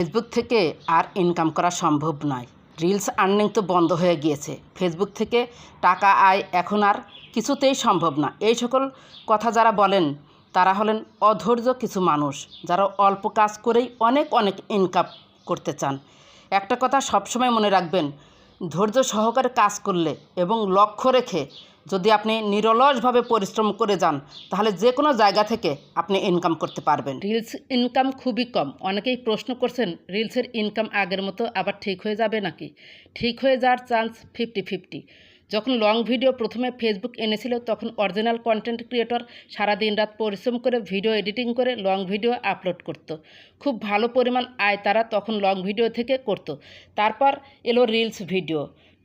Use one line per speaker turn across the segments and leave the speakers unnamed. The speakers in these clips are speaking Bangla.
ফেসবুক থেকে আর ইনকাম করা সম্ভব নয়। রিলস আর্নিং তো বন্ধ হয়ে গিয়েছে। ফেসবুক থেকে টাকা আয় এখন আর কিছুতেই সম্ভব না। এই সকল কথা যারা বলেন, তারা হলেন অধৈর্য কিছু মানুষ, যারা অল্প কাজ করেই অনেক অনেক ইনকাম করতে চান। একটা কথা সবসময় মনে রাখবেন, ধৈর্য সহকারে কাজ করলে এবং লক্ষ্য রেখে যদি আপনি নিরলসভাবে পরিশ্রম করে যান, তাহলে যে কোনো জায়গা থেকে আপনি ইনকাম করতে পারবেন। রিলস ইনকাম খুবই কম। অনেকেই প্রশ্ন করছেন রিলসের ইনকাম আগের মতো আবার ঠিক হয়ে যাবে নাকি? ঠিক হয়ে যাওয়ার চান্স ফিফটি ফিফটি যখন লং ভিডিও প্রথমে ফেসবুক এনেছিল, তখন অরিজিনাল কন্টেন্ট ক্রিয়েটর সারা দিন রাত পরিশ্রম করে ভিডিও এডিটিং করে লং ভিডিও আপলোড করত। খুব ভালো পরিমাণ আয় তারা তখন লং ভিডিও থেকে করত। তারপর এলো রিলস ভিডিও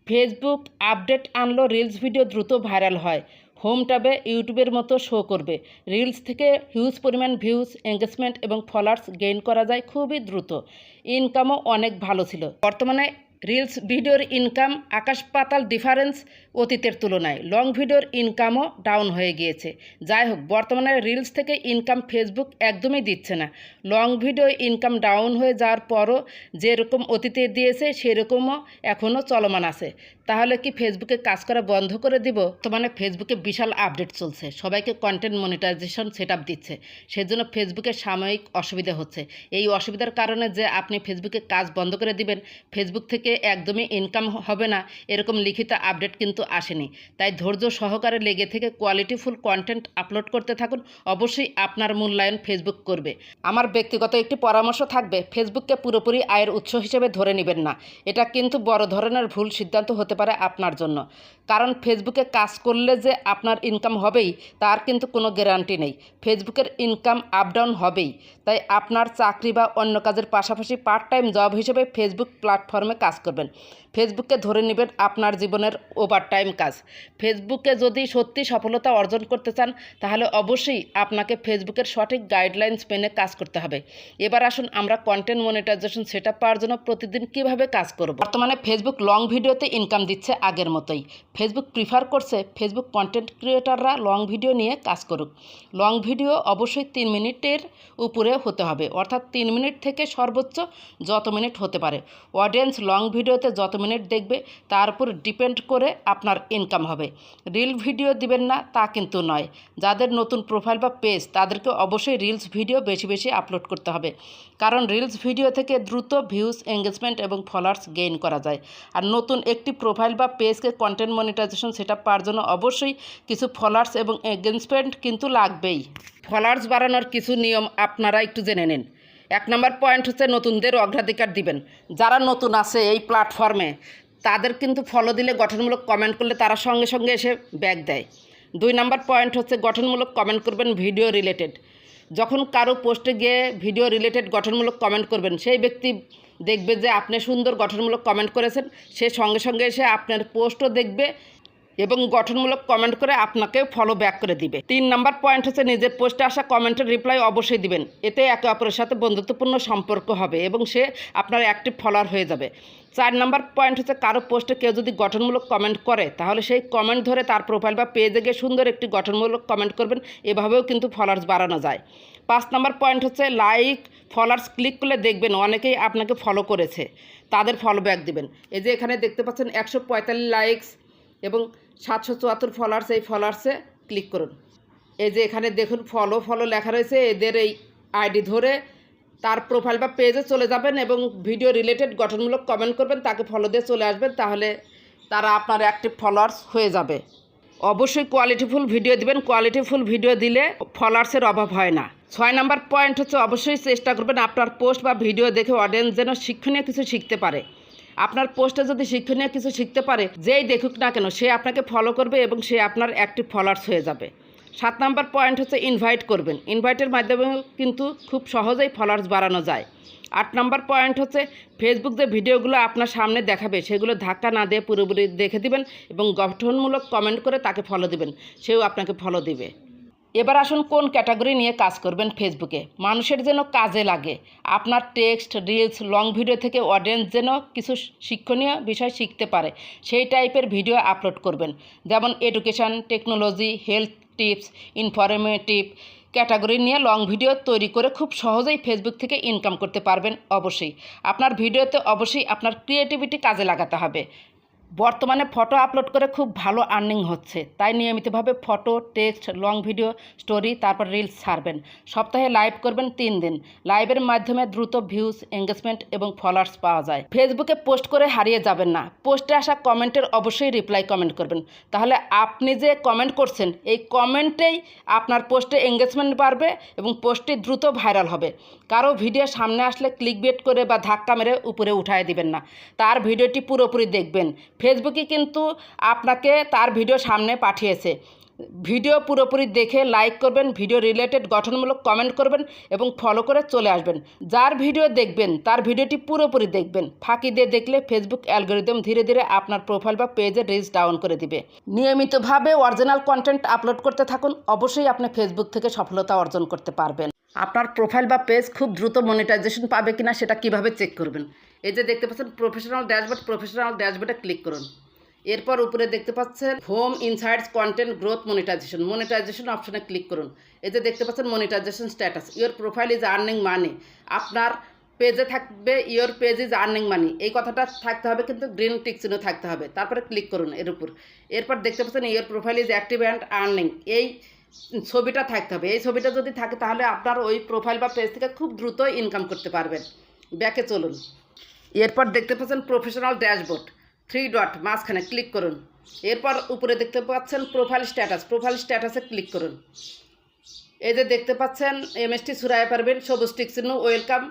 ফেসবুক আপডেট আনলো রিলস ভিডিও দ্রুত ভাইরাল হয়। হোম ট্যাবে ইউটিউবের মতো শো করবে। রিলস থেকে হিউজ পরিমাণ ভিউজ এঙ্গেজমেন্ট এবং ফলোয়ার্স গেইন করা যায় খুবই দ্রুত। ইনকামও অনেক ভালো ছিল। বর্তমানে রিলস ভিডিওর ইনকাম আকাশ পাতাল ডিফারেন্স অতীতের তুলনায়। লং ভিডিওর ইনকামও ডাউন হয়ে গিয়েছে। যাই হোক, বর্তমানে রিলস থেকে ইনকাম ফেসবুক একদমই দিচ্ছে না। লং ভিডিও ইনকাম ডাউন হয়ে যাওয়ার পরও যেরকম অতীতে দিয়েছে, সেরকমও এখনও চলমান আছে। তাহলে কি ফেসবুকে কাজ করা বন্ধ করে দিব? তো মানে ফেসবুকে বিশাল আপডেট চলছে। সবাইকে কন্টেন্ট মনিটাইজেশন সেট আপ দিচ্ছে। সেজন্য ফেসবুকে সাময়িক অসুবিধা হচ্ছে। এই অসুবিধার কারণে যে আপনি ফেসবুকে কাজ বন্ধ করে দিবেন, ফেসবুক থেকে একদমই ইনকাম হবে না। এরকম লিখিত আপডেট কিন্তু আসেনি। তাই ধৈর্য সহকারে লেগে থেকে কোয়ালিটিফুল কন্টেন্ট আপলোড করতে থাকুন। অবশ্যই আপনার মূল্যায়ন ফেসবুক করবে। আমার ব্যক্তিগত একটি পরামর্শ থাকবে ফেসবুককে পুরোপুরি আয়ের উৎস হিসেবে ধরে নেবেন না। এটা কিন্তু বড় ধরনের ভুল সিদ্ধান্ত হতে পারে আপনার জন্য। কারণ ফেসবুকে কাজ করলে যে আপনার ইনকাম হবেই, তার কিন্তু কোনো গ্যারান্টি নেই। ফেসবুকের ইনকাম আপ ডাউন হবেই। তাই আপনার চাকরি বা অন্য কাজের পাশাপাশি পার্ট টাইম জব হিসেবে ফেসবুক প্ল্যাটফর্মে কাজ করবেন ফেসবুককে ধরে নেবেন আপনার জীবনের ওভার টাইম কাজ। ফেসবুকে যদি সত্যি সফলতা অর্জন করতে চান, তাহলে অবশ্যই আপনাকে ফেসবুকের সঠিক গাইডলাইন্স মেনে কাজ করতে হবে। এবার আসুন আমরা কন্টেন্ট মনিটাইজেশন সেট আপ পাওয়ার জন্য প্রতিদিন কীভাবে কাজ করব? বর্তমানে ফেসবুক লং ভিডিওতে ইনকাম দিচ্ছে আগের মতোই। ফেসবুক প্রিফার করছে ফেসবুক কন্টেন্ট ক্রিয়েটাররা লং ভিডিও নিয়ে কাজ করুক। লং ভিডিও অবশ্যই তিন মিনিটের উপরে হতে হবে, অর্থাৎ তিন মিনিট থেকে সর্বোচ্চ যত মিনিট হতে পারে। অডিয়েন্স লং ভিডিওতে যত মিনিট দেখবে, তার উপর ডিপেন্ড করে আপনার ইনকাম হবে। রিল ভিডিও দিবেন না, তা কিন্তু নয়। যাদের নতুন প্রোফাইল বা পেজ তাদেরকে অবশ্যই রিলস ভিডিও বেশি বেশি আপলোড করতে হবে। কারণ রিলস ভিডিও থেকে দ্রুত ভিউজ এঙ্গেজমেন্ট এবং ফলোয়ার্স গেইন করা যায়। আর নতুন একটি প্রোফাইল বা পেজকে কন্টেন্ট মনিটাইজেশন সেট আপ পাওয়ার জন্য অবশ্যই কিছু ফলোয়ার্স এবং এঙ্গেজমেন্ট কিন্তু লাগবেই। ফলোয়ার্স বাড়ানোর কিছু নিয়ম আপনারা একটু জেনে নিন। এক নম্বর পয়েন্ট হচ্ছে নতুনদের অগ্রাধিকার দিবেন। যারা নতুন আছে এই প্ল্যাটফর্মে তাদের কিন্তু ফলো দিলে গঠনমূলক কমেন্ট করলে তারা সঙ্গে সঙ্গে এসে ব্যাক দেয়। দুই নাম্বার পয়েন্ট হচ্ছে গঠনমূলক কমেন্ট করবেন ভিডিও রিলেটেড যখন কারও পোস্টে গিয়ে ভিডিও রিলেটেড গঠনমূলক কমেন্ট করবেন, সেই ব্যক্তি দেখবে যে আপনি সুন্দর গঠনমূলক কমেন্ট করেছেন, সে সঙ্গে সঙ্গে এসে আপনার পোস্টও দেখবে এবং গঠনমূলক কমেন্ট করে আপনাকে ফলো ব্যাক করে দিবে। তিন নাম্বার পয়েন্ট হচ্ছে নিজের পোস্টে আসা কমেন্টের রিপ্লাই অবশ্যই দিবেন। এতে একে অপরের সাথে বন্ধুত্বপূর্ণ সম্পর্ক হবে এবং সে আপনার অ্যাক্টিভ ফলোয়ার হয়ে যাবে। চার নাম্বার পয়েন্ট হচ্ছে কারও পোস্টে কেউ যদি গঠনমূলক কমেন্ট করে, তাহলে সেই কমেন্ট ধরে তার প্রোফাইল বা পেজে গিয়ে সুন্দর একটি গঠনমূলক কমেন্ট করবেন। এভাবেও কিন্তু ফলোয়ার্স বাড়ানো যায়। পাঁচ নাম্বার পয়েন্ট হচ্ছে লাইক ফলোয়ার্স ক্লিক করলে দেখবেন অনেকেই আপনাকে ফলো করেছে। তাদের ফলো ব্যাক দিবেন। এই যে এখানে দেখতে পাচ্ছেন একশো পঁয়তাল্লিশ লাইকস এবং সাতশো চুয়াত্তর ফলোয়ার্স এই ফলোয়ার্সে ক্লিক করুন। এই যে এখানে দেখুন ফলো ফলো লেখা রয়েছে, এদের এই আইডি ধরে তার প্রোফাইল বা পেজে চলে যাবেন এবং ভিডিও রিলেটেড গঠনমূলক কমেন্ট করবেন, তাকে ফলো দিয়ে চলে আসবেন, তাহলে তারা আপনার অ্যাক্টিভ ফলোয়ার্স হয়ে যাবে। অবশ্যই কোয়ালিটিফুল ভিডিও দিবেন কোয়ালিটিফুল ভিডিও দিলে ফলোয়ার্সের অভাব হয় না। ছয় নাম্বার পয়েন্ট হচ্ছে, অবশ্যই চেষ্টা করবেন আপনার পোস্ট বা ভিডিও দেখে অডিয়েন্স যেন শিক্ষণীয় কিছু শিখতে পারে। আপনার পোস্টে যদি শিক্ষণীয় কিছু শিখতে পারে, যেই দেখুক না কেন, সে আপনাকে ফলো করবে এবং সে আপনার অ্যাক্টিভ ফলোয়ার্স হয়ে যাবে। সাত নাম্বার পয়েন্ট হচ্ছে ইনভাইট করবেন। ইনভাইটের মাধ্যমে কিন্তু খুব সহজেই ফলোয়ার্স বাড়ানো যায়। আট নাম্বার পয়েন্ট হচ্ছে ফেসবুক যে ভিডিওগুলো আপনার সামনে দেখাবে, সেগুলো ধাক্কা না দিয়ে পুরোপুরি দেখে দিবেন এবং গঠনমূলক কমেন্ট করে তাকে ফলো দিবেন। সেও আপনাকে ফলো দিবে। এবার আসুন কোন ক্যাটাগরি নিয়ে কাজ করবেন ফেসবুকে? মানুষের যেন কাজে লাগে। আপনার টেক্সট, রিলস, লং ভিডিও থেকে অডিয়েন্স যেন কিছু শিক্ষণীয় বিষয় শিখতে পারে, সেই টাইপের ভিডিও আপলোড করবেন। যেমন education technology health tips informative category নিয়ে লং ভিডিও তৈরি করে খুব সহজেই ফেসবুক থেকে ইনকাম করতে পারবেন অবশ্যই। আপনার ভিডিওতে অবশ্যই আপনার ক্রিয়েটিভিটি কাজে লাগাতে হবে। বর্তমানে ফটো আপলোড করে খুব ভালো আর্নিং হচ্ছে। তাই নিয়মিতভাবে photo, text long video story তারপর রিলস ছাড়বেন। সপ্তাহে লাইভ করবেন তিন দিন। লাইভের মাধ্যমে দ্রুত ভিউজ এঙ্গেজমেন্ট এবং ফলোয়ার্স পাওয়া যায়। ফেসবুকে পোস্ট করে হারিয়ে যাবেন না। পোস্টে আসা কমেন্টের অবশ্যই রিপ্লাই কমেন্ট করবেন। তাহলে আপনি যে কমেন্ট করছেন, এই কমেন্টেই আপনার পোস্টে এঙ্গেজমেন্ট বাড়বে এবং পোস্টটি দ্রুত ভাইরাল হবে। কারও ভিডিও সামনে আসলে ক্লিক বেট করে বা ধাক্কা মেরে উপরে উঠায় দিবেন না। তার ভিডিওটি পুরোপুরি দেখবেন। ফেসবুকে কিন্তু আপনাকে তার ভিডিও সামনে পাঠিয়েছে। ভিডিও পুরোপুরি দেখে লাইক করবেন, ভিডিও রিলেটেড গঠনমূলক কমেন্ট করবেন এবং ফলো করে চলে আসবেন। যার ভিডিও দেখবেন, তার ভিডিওটি পুরোপুরি দেখবেন। ফাঁকি দিয়ে দেখলে ফেসবুক অ্যালগোরিদম ধীরে ধীরে আপনার প্রোফাইল বা পেজের রিচ ডাউন করে দিবে। নিয়মিতভাবে অরিজিনাল কন্টেন্ট আপলোড করতে থাকুন। অবশ্যই আপনি ফেসবুক থেকে সফলতা অর্জন করতে পারবেন। আপনার প্রোফাইল বা পেজ খুব দ্রুত মনিটাইজেশন পাবে কিনা সেটা কীভাবে চেক করবেন? এই যে দেখতে পাচ্ছেন প্রফেশনাল ড্যাশবোর্ড প্রফেশনাল ড্যাশবোর্ডে ক্লিক করুন। এরপর উপরে দেখতে পাচ্ছেন home insights content growth monetization monetization অপশনে ক্লিক করুন। এই যে দেখতে পাচ্ছেন monetization status your profile is earning money আপনার পেজে থাকবে your page is earning money এই কথাটা থাকতে হবে কিন্তু গ্রিন টিকচিনও থাকতে হবে। তারপরে ক্লিক করুন এর উপর। এরপর দেখতে পাচ্ছেন your profile is active and earning এই ছবিটা থাকতে হবে। এই ছবিটা যদি থাকে তাহলে আপনার ওই প্রোফাইল বা পেজ থেকে খুব দ্রুত ইনকাম করতে পারবেন। ব্যাকে চলুন। এরপর দেখতে পাচ্ছেন প্রফেশনাল ড্যাশবোর্ড থ্রি ডট মাঝখানে ক্লিক করুন। এরপর উপরে দেখতে পাচ্ছেন প্রোফাইল স্ট্যাটাস প্রোফাইল স্ট্যাটাসে ক্লিক করুন। এই যে দেখতে পাচ্ছেন এমএসটি সুরায় পারবেন সবুজ চিহ্ন welcome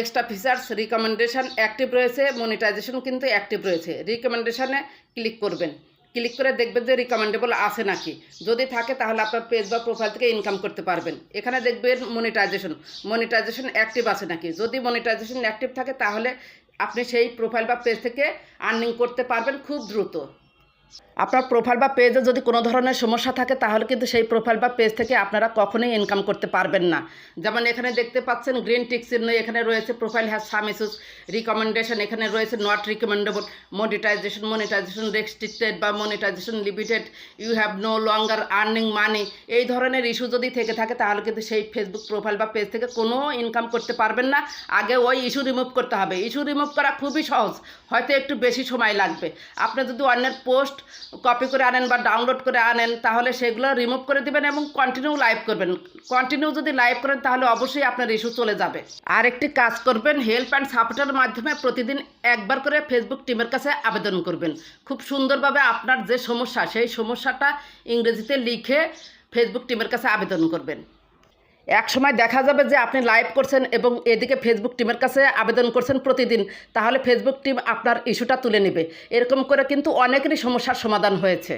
extra features recommendation active রয়েছে মনিটাইজেশন কিন্তু অ্যাক্টিভ রয়েছে। রিকমেন্ডেশানে ক্লিক করবেন। ক্লিক করে দেখবেন যে রিকমেন্ডেবল আছে নাকি। যদি থাকে তাহলে আপনার পেজ বা প্রোফাইল থেকে ইনকাম করতে পারবেন। এখানে দেখবেন মনিটাইজেশন মনিটাইজেশন অ্যাক্টিভ আছে নাকি? যদি মনিটাইজেশন অ্যাক্টিভ থাকে তাহলে আপনি সেই প্রোফাইল বা পেজ থেকে আর্নিং করতে পারবেন খুব দ্রুত। আপনার প্রোফাইল বা পেজে যদি কোনো ধরনের সমস্যা থাকে, তাহলে কিন্তু সেই প্রোফাইল বা পেজ থেকে আপনারা কখনোই ইনকাম করতে পারবেন না। যেমন এখানে দেখতে পাচ্ছেন গ্রিন টিক এখানে রয়েছে profile has some issues recommendation এখানে রয়েছে not recommendable monetization monetization restricted বা monetization limited you have no longer earning money এই ধরনের ইস্যু যদি থেকে থাকে, তাহলে কিন্তু সেই ফেসবুক প্রোফাইল বা পেজ থেকে কোনো ইনকাম করতে পারবেন না। আগে ওই ইস্যু রিমুভ করতে হবে। ইস্যু রিমুভ করা খুবই সহজ, হয়তো একটু বেশি সময় লাগবে। আপনি যদি অন্যের পোস্ট কপি করে আনেন বা ডাউনলোড করে আনেন, তাহলে সেগুলো রিমুভ করে দিবেন এবং কন্টিনিউ লাইভ করবেন। কন্টিনিউ যদি লাইভ করেন, তাহলে অবশ্যই আপনার ইস্যু চলে যাবে। আর একটি কাজ করবেন হেল্প অ্যান্ড সাপোর্টের মাধ্যমে প্রতিদিন একবার করে ফেসবুক টিমের কাছে আবেদন করবেন। খুব সুন্দরভাবে আপনার যে সমস্যা, সেই সমস্যাটা ইংরেজিতে লিখে ফেসবুক টিমের কাছে আবেদন করবেন। এক সময় দেখা যাবে যে আপনি লাইভ করছেন এবং এদিকে ফেসবুক টিমের কাছে আবেদন করছেন প্রতিদিন, তাহলে ফেসবুক টিম আপনার ইস্যুটা তুলে নেবে। এরকম করে কিন্তু অনেকেরই সমস্যার সমাধান হয়েছে।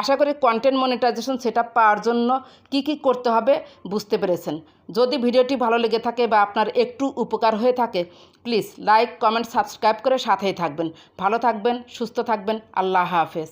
আশা করি কন্টেন্ট মনিটাইজেশন সেট আপ পাওয়ার জন্য কি কি করতে হবে বুঝতে পেরেছেন। যদি ভিডিওটি ভালো লেগে থাকে বা আপনার একটু উপকার হয়ে থাকে প্লিজ লাইক কমেন্ট সাবস্ক্রাইব করে সাথেই থাকবেন। ভালো থাকবেন, সুস্থ থাকবেন, আল্লাহ হাফেজ।